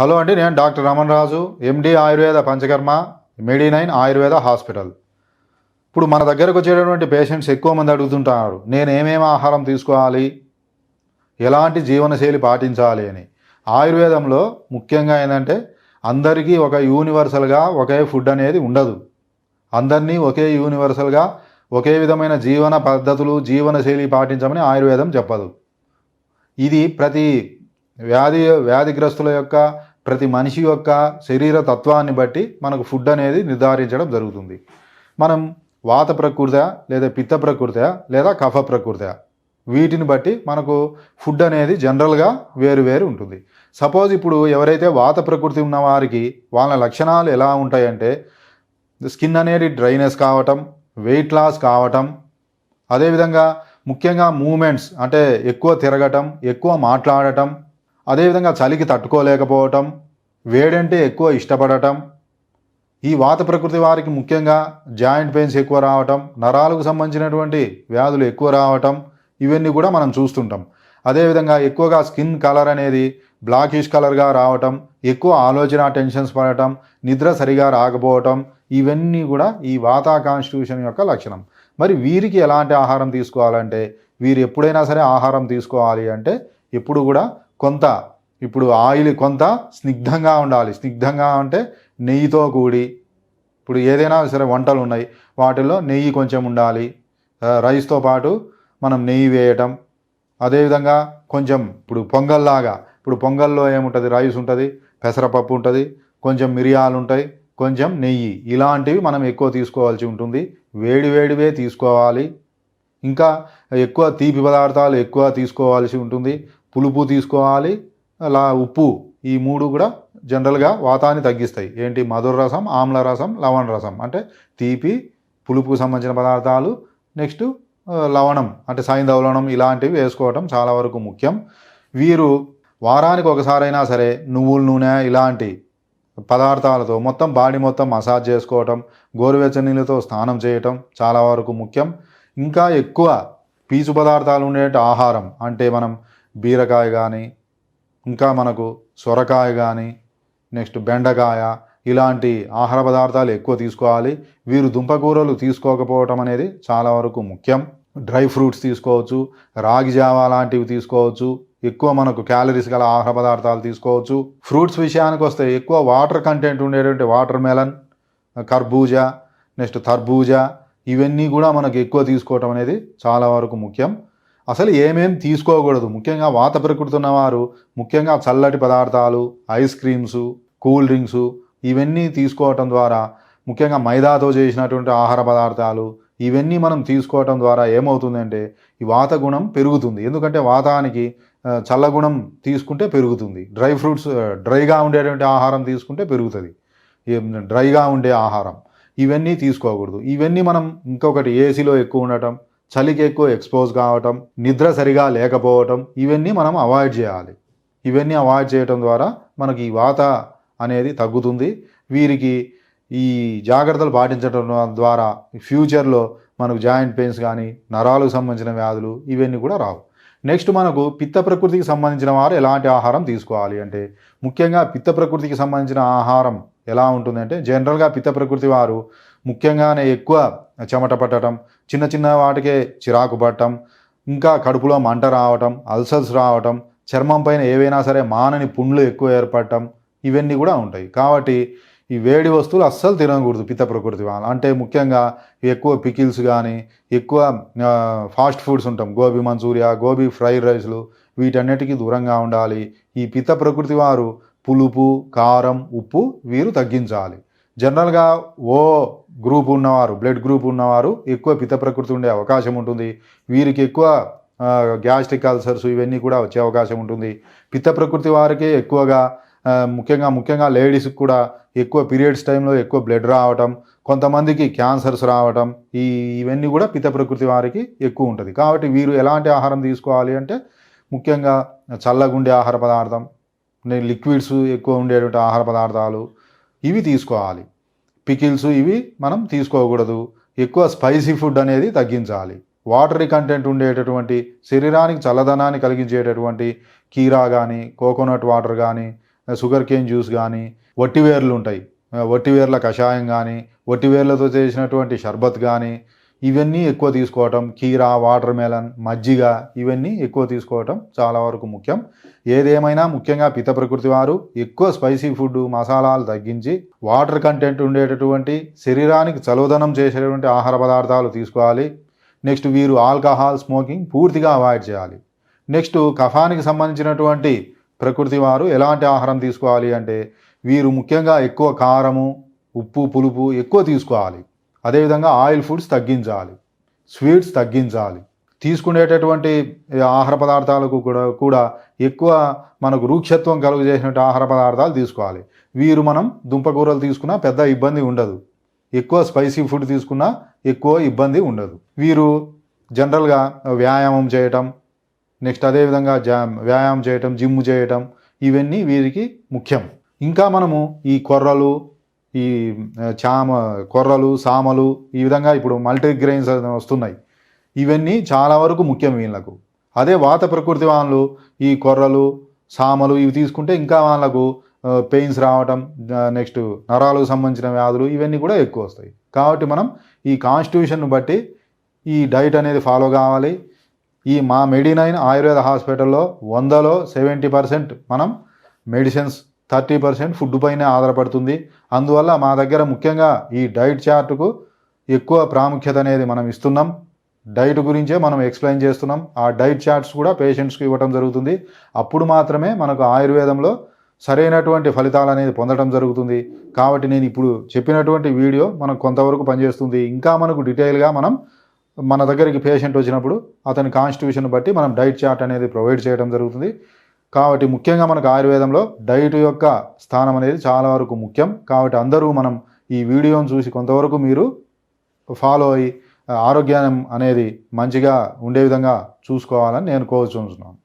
Hello అండి నేను doctor Raman Raju MD Ayurveda Panchakarma medi nine Ayurveda hospital. ఇప్పుడు మన దగ్గరకు వచ్చేటటువంటి పేషెంట్స్ ఎక్కువ మంది అడుగుతుంటారు నేను ఏమేమి ఆహారం తీసుకోవాలి ఎలాంటి జీవనశైలి పాటించాలి అని. ఆయుర్వేదంలో ముఖ్యంగా ఏంటంటే అందరికీ ఒక యూనివర్సల్గా ఒకే ఫుడ్ అనేది ఉండదు. అందరినీ ఒకే యూనివర్సల్గా ఒకే విధమైన జీవన పద్ధతులు జీవనశైలి పాటించమని ఆయుర్వేదం చెప్పదు. ఇది ప్రతి వ్యాధి వ్యాధిగ్రస్తుల యొక్క ప్రతి మనిషి యొక్క శరీర తత్వాన్ని బట్టి మనకు ఫుడ్ అనేది నిర్ధారించడం జరుగుతుంది. మనం వాత ప్రకృతి లేదా పిత్త ప్రకృతి లేదా కఫ ప్రకృత వీటిని బట్టి మనకు ఫుడ్ అనేది జనరల్గా వేరు వేరు ఉంటుంది. సపోజ్ ఇప్పుడు ఎవరైతే వాత ప్రకృతి ఉన్న వారికి వాళ్ళ లక్షణాలు ఎలా ఉంటాయంటే స్కిన్ అనేది డ్రైనెస్ కావటం వెయిట్ లాస్ కావటం అదేవిధంగా ముఖ్యంగా మూమెంట్స్ అంటే ఎక్కువ తిరగటం ఎక్కువ మాట్లాడటం అదేవిధంగా చలికి తట్టుకోలేకపోవటం వేడంటే ఎక్కువ ఇష్టపడటం ఈ వాత ప్రకృతి వారికి ముఖ్యంగా జాయింట్ పెయిన్స్ ఎక్కువ రావటం నరాలకు సంబంధించినటువంటి వ్యాధులు ఎక్కువ రావటం ఇవన్నీ కూడా మనం చూస్తుంటాం. అదేవిధంగా ఎక్కువగా స్కిన్ కలర్ అనేది బ్లాకిష్ కలర్గా రావటం ఎక్కువ ఆలోచన టెన్షన్స్ పడటం నిద్ర సరిగా రాకపోవటం ఇవన్నీ కూడా ఈ వాత కాన్స్టిట్యూషన్ యొక్క లక్షణం. మరి వీరికి ఎలాంటి ఆహారం తీసుకోవాలంటే వీరు ఎప్పుడైనా సరే ఆహారం తీసుకోవాలి అంటే ఎప్పుడు కూడా కొంత. ఇప్పుడు ఆయిల్ కొంత స్నిగ్ధంగా ఉండాలి. స్నిగ్ధంగా అంటే నెయ్యితో కూడి. ఇప్పుడు ఏదైనా సరే వంటలు ఉన్నాయి. వాటిల్లో నెయ్యి కొంచెం ఉండాలి. రైస్తో పాటు మనం నెయ్యి వేయటం. అదేవిధంగా కొంచెం ఇప్పుడు పొంగల్లాగా. ఇప్పుడు పొంగల్లో ఏముంటుంది? రైస్ ఉంటుంది పెసరపప్పు ఉంటుంది కొంచెం మిరియాలు ఉంటాయి కొంచెం నెయ్యి. ఇలాంటివి మనం ఎక్కువ తీసుకోవాల్సి ఉంటుంది. వేడి వేడివే తీసుకోవాలి. ఇంకా ఎక్కువ తీపి పదార్థాలు ఎక్కువ తీసుకోవాల్సి ఉంటుంది. పులుపు తీసుకోవాలి. అలా ఉప్పు ఈ మూడు కూడా జనరల్గా వాతాన్ని తగ్గిస్తాయి. ఏంటి? మధుర రసం ఆమ్ల రసం లవణ రసం. అంటే తీపి పులుపుకు సంబంధించిన పదార్థాలు. నెక్స్ట్ లవణం. అంటే సైంధవ ఇలాంటివి వేసుకోవటం చాలా వరకు ముఖ్యం. వీరు వారానికి ఒకసారైనా సరే నువ్వుల నూనె ఇలాంటి పదార్థాలతో మొత్తం బాడీ మొత్తం మసాజ్ చేసుకోవటం గోరువెచ్చని నీళ్ళతో స్నానం చేయటం చాలా వరకు ముఖ్యం. ఇంకా ఎక్కువ పీచు పదార్థాలు ఉండే ఆహారం అంటే మనం బీరకాయ కానీ ఇంకా మనకు సొరకాయ కానీ నెక్స్ట్ బెండకాయ ఇలాంటి ఆహార పదార్థాలు ఎక్కువ తీసుకోవాలి. వీరు దుంపకూరలు తీసుకోకపోవటం అనేది చాలా వరకు ముఖ్యం. డ్రై ఫ్రూట్స్ తీసుకోవచ్చు రాగి జావా లాంటివి తీసుకోవచ్చు ఎక్కువ మనకు క్యాలరీస్ గల ఆహార పదార్థాలు తీసుకోవచ్చు. ఫ్రూట్స్ విషయానికి వస్తే ఎక్కువ వాటర్ కంటెంట్ ఉండేటువంటి వాటర్ మెలన్ కర్బూజా నెక్స్ట్ తర్బూజా ఇవన్నీ కూడా మనకు ఎక్కువ తీసుకోవటం అనేది చాలా వరకు ముఖ్యం. అసలు ఏమేం తీసుకోకూడదు. ముఖ్యంగా వాత ప్రకృతి ఉన్నవారు ముఖ్యంగా చల్లటి పదార్థాలు ఐస్ క్రీమ్స్ కూల్ డ్రింక్స్ ఇవన్నీ తీసుకోవటం ద్వారా ముఖ్యంగా మైదాతో చేసినటువంటి ఆహార పదార్థాలు ఇవన్నీ మనం తీసుకోవటం ద్వారా ఏమవుతుందంటే ఈ వాత గుణం పెరుగుతుంది. ఎందుకంటే వాతానికి చల్లగుణం తీసుకుంటే పెరుగుతుంది. డ్రై ఫ్రూట్స్ డ్రైగా ఉండేటువంటి ఆహారం తీసుకుంటే పెరుగుతుంది. డ్రైగా ఉండే ఆహారం. ఇవన్నీ తీసుకోకూడదు. ఇవన్నీ మనం ఇంకొకటి ఏసీలో ఎక్కువ ఉండటం చలికి ఎక్కువ ఎక్స్పోజ్ కావటం నిద్ర సరిగా లేకపోవటం ఇవన్నీ మనం అవాయిడ్ చేయాలి. ఇవన్నీ అవాయిడ్ చేయటం ద్వారా మనకి ఈ వాత అనేది తగ్గుతుంది. వీరికి ఈ జాగ్రత్తలు పాటించడం ద్వారా ఫ్యూచర్లో మనకు జాయింట్ పెయిన్స్ కానీ నరాలకు సంబంధించిన వ్యాధులు ఇవన్నీ కూడా రావు. నెక్స్ట్ మనకు పిత్త ప్రకృతికి సంబంధించిన వారు ఎలాంటి ఆహారం తీసుకోవాలి అంటే ముఖ్యంగా పిత్త ప్రకృతికి సంబంధించిన ఆహారం ఎలా ఉంటుందంటే జనరల్గా పిత్త ప్రకృతి వారు ముఖ్యంగానే ఎక్కువ చెమట పట్టడం చిన్న చిన్న వాటికే చిరాకు పట్టడం ఇంకా కడుపులో మంట రావటం అల్సర్స్ రావటం చర్మం పైన ఏవైనా సరే మానని పుండ్లు ఎక్కువ ఏర్పడటం ఇవన్నీ కూడా ఉంటాయి. కాబట్టి ఈ వేడి వస్తువులు అస్సలు తినకూడదు పిత్త ప్రకృతి వాళ్ళు అంటే ముఖ్యంగా ఎక్కువ పికిల్స్ కానీ ఎక్కువ ఫాస్ట్ ఫుడ్స్ ఉంటాం. గోబీ మంచూరియా గోబీ ఫ్రైడ్ రైస్లు వీటన్నిటికీ దూరంగా ఉండాలి. ఈ పిత్త ప్రకృతి వారు పులుపు కారం ఉప్పు వీరు తగ్గించాలి. జనరల్గా ఓ గ్రూప్ ఉన్నవారు బ్లడ్ గ్రూప్ ఉన్నవారు ఎక్కువ పిత్త ప్రకృతి ఉండే అవకాశం ఉంటుంది. వీరికి ఎక్కువ గ్యాస్ట్రిక్ అల్సర్స్ ఇవన్నీ కూడా వచ్చే అవకాశం ఉంటుంది. పిత్త ప్రకృతి వారికి ఎక్కువగా ముఖ్యంగా ముఖ్యంగా లేడీస్కి కూడా ఎక్కువ పీరియడ్స్ టైంలో ఎక్కువ బ్లడ్ రావటం కొంతమందికి క్యాన్సర్స్ రావటం ఈ ఇవన్నీ కూడా పిత్త ప్రకృతి వారికి ఎక్కువ ఉంటుంది. కాబట్టి వీరు ఎలాంటి ఆహారం తీసుకోవాలి అంటే ముఖ్యంగా చల్లగుండే ఆహార పదార్థం లిక్విడ్స్ ఎక్కువ ఉండేటువంటి ఆహార పదార్థాలు ఇవి తీసుకోవాలి. పికిల్స్ ఇవి మనం తీసుకోకూడదు. ఎక్కువ స్పైసీ ఫుడ్ అనేది తగ్గించాలి. వాటరీ కంటెంట్ ఉండేటటువంటి శరీరానికి చల్లదనాన్ని కలిగించేటటువంటి కీరా కానీ కోకోనట్ వాటర్ కానీ షుగర్ కేన్ జ్యూస్ కానీ వట్టివేర్లు ఉంటాయి. వట్టివేర్ల కషాయం కానీ వట్టివేర్లతో చేసినటువంటి షర్బత్ కానీ ఇవన్నీ ఎక్కువ తీసుకోవటం కీరా వాటర్ మెలన్ మజ్జిగ ఇవన్నీ ఎక్కువ తీసుకోవటం చాలా వరకు ముఖ్యం. ఏదేమైనా ముఖ్యంగా పిత ప్రకృతి వారు ఎక్కువ స్పైసీ ఫుడ్ మసాలాలు తగ్గించి వాటర్ కంటెంట్ ఉండేటటువంటి శరీరానికి చలోదనం చేసేటువంటి ఆహార పదార్థాలు తీసుకోవాలి. నెక్స్ట్ వీరు ఆల్కహాల్ స్మోకింగ్ పూర్తిగా అవాయిడ్ చేయాలి. నెక్స్ట్ కఫానికి సంబంధించినటువంటి ప్రకృతి వారు ఎలాంటి ఆహారం తీసుకోవాలి అంటే వీరు ముఖ్యంగా ఎక్కువ కారము ఉప్పు పులుపు ఎక్కువ తీసుకోవాలి. అదేవిధంగా ఆయిల్ ఫుడ్స్ తగ్గించాలి స్వీట్స్ తగ్గించాలి. తీసుకునేటటువంటి ఆహార పదార్థాలకు కూడా కూడా ఎక్కువ మనకు రూక్షత్వం కలుగజేసినట్టు ఆహార పదార్థాలు తీసుకోవాలి. వీరు మనం దుంపకూరలు తీసుకున్నా పెద్ద ఇబ్బంది ఉండదు. ఎక్కువ స్పైసీ ఫుడ్ తీసుకున్నా ఎక్కువ ఇబ్బంది ఉండదు. వీరు జనరల్గా వ్యాయామం చేయటం నెక్స్ట్ అదేవిధంగా జా వ్యాయామం చేయటం జిమ్ చేయటం ఇవన్నీ వీరికి ముఖ్యం. ఇంకా మనము ఈ కొర్రలు ఈ చామ కొర్రలు సామలు ఈ విధంగా ఇప్పుడు మల్టీగ్రెయిన్స్ వస్తున్నాయి. ఇవన్నీ చాలా వరకు ముఖ్యం వీళ్ళకు. అదే వాత ప్రకృతి వాళ్ళు ఈ కొర్రలు సామలు ఇవి తీసుకుంటే ఇంకా వాళ్ళకు పెయిన్స్ రావటం నెక్స్ట్ నరాలకు సంబంధించిన వ్యాధులు ఇవన్నీ కూడా ఎక్కువ వస్తాయి. కాబట్టి మనం ఈ కాన్స్టిట్యూషన్ను బట్టి ఈ డైట్ అనేది ఫాలో కావాలి. ఈ మా మెడినైన్ ఆయుర్వేద హాస్పిటల్లో వందలో సెవెంటీ పర్సెంట్ మనం మెడిసిన్స్ థర్టీ పర్సెంట్ ఫుడ్ పైనే ఆధారపడుతుంది. అందువల్ల మా దగ్గర ముఖ్యంగా ఈ డైట్ చార్ట్కు ఎక్కువ ప్రాముఖ్యత అనేది మనం ఇస్తున్నాం. డైట్ గురించే మనం ఎక్స్ప్లెయిన్ చేస్తున్నాం. ఆ డైట్ చార్ట్స్ కూడా పేషెంట్స్కి ఇవ్వడం జరుగుతుంది. అప్పుడు మాత్రమే మనకు ఆయుర్వేదంలో సరైనటువంటి ఫలితాలు అనేది పొందడం జరుగుతుంది. కాబట్టి నేను ఇప్పుడు చెప్పినటువంటి వీడియో మనకు కొంతవరకు పనిచేస్తుంది. ఇంకా మనకు డీటెయిల్గా మనం మన దగ్గరికి పేషెంట్ వచ్చినప్పుడు అతని కాన్స్టిట్యూషన్ బట్టి మనం డైట్ చార్ట్ అనేది ప్రొవైడ్ చేయడం జరుగుతుంది. కాబట్టి ముఖ్యంగా మనకు ఆయుర్వేదంలో డైట్ యొక్క స్థానం అనేది చాలా వరకు ముఖ్యం. కాబట్టి అందరూ మనం ఈ వీడియోను చూసి కొంతవరకు మీరు ఫాలో అయ్యి ఆరోగ్యం అనేది మంచిగా ఉండే విధంగా చూసుకోవాలని నేను కోరుచున్నాను